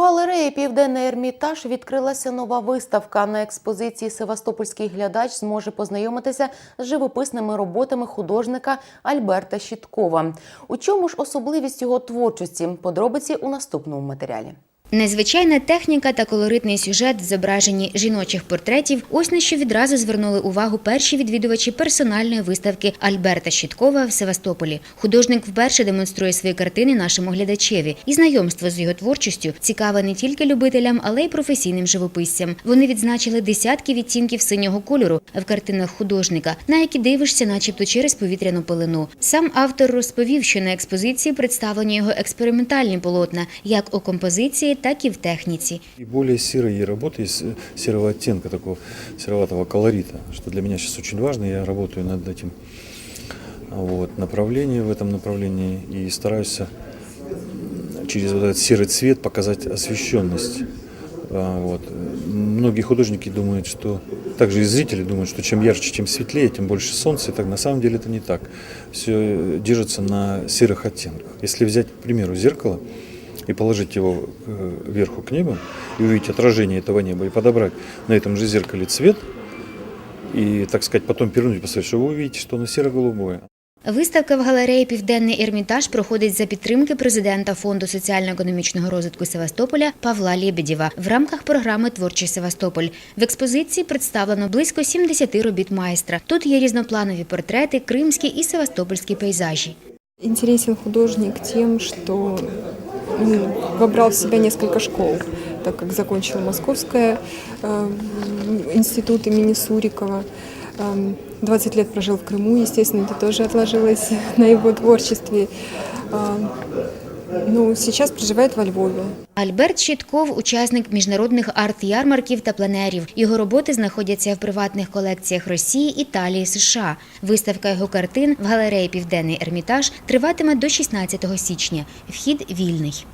Галереї Південний Ермітаж відкрилася нова виставка. На експозиції Севастопольський глядач зможе познайомитися з живописними роботами художника Альберта Щіткова. У чому ж особливість його творчості? Подробиці у наступному матеріалі. Незвичайна техніка та колоритний сюжет в зображенні жіночих портретів – ось на що відразу звернули увагу перші відвідувачі персональної виставки Альберта Щіткова в Севастополі. Художник вперше демонструє свої картини нашому глядачеві. І знайомство з його творчістю цікаве не тільки любителям, але й професійним живописцям. Вони відзначили десятки відтінків синього кольору в картинах художника, на які дивишся, начебто через повітряну пилину. Сам автор розповів, що на експозиції представлені його експериментальні полотна, як у композиції, так і в техніці. И более серые работы, из э, серого оттенка, такого сероватого колорита, что для меня сейчас очень важно, я работаю над этим вот, направлением, в этом направлении, и стараюсь м, через вот этот серый цвет показать освещенность. А, Вот. Многие художники думают, что, также и зрители думают, что чем ярче, чем светлее, тем больше солнца. И так на самом деле это не так. Все держится на серых оттенках. Если взять, к примеру, зеркало и положить его э, вверху к небу, и увидеть отражение этого неба, и подобрать на этом же зеркале цвет, и, так сказать, потом перевернуть и посмотреть, что вы увидите, что оно серо-голубое. Виставка в галереї Південний Ермітаж проходить за підтримки президента Фонду соціально-економічного розвитку Севастополя Павла Лєбедєва в рамках програми Творчий Севастополь. В експозиції представлено близько 70 робіт майстра. Тут є різнопланові портрети, кримські і севастопольські пейзажі. Интересен художник тем, что ну, вобрал в себя несколько школ, так как закончил Московский э, институт имени Сурикова. Эм, 20 лет прожил в Крыму, естественно, это тоже отложилось на его творчестве. Эм, Ну, сейчас проживает во Львове. Альберт Щітков – учасник міжнародних арт-ярмарків та пленерів. Його роботи знаходяться в приватних колекціях Росії, Італії, США. Виставка його картин в галереї Південний Ермітаж триватиме до 16 січня. Вхід вільний.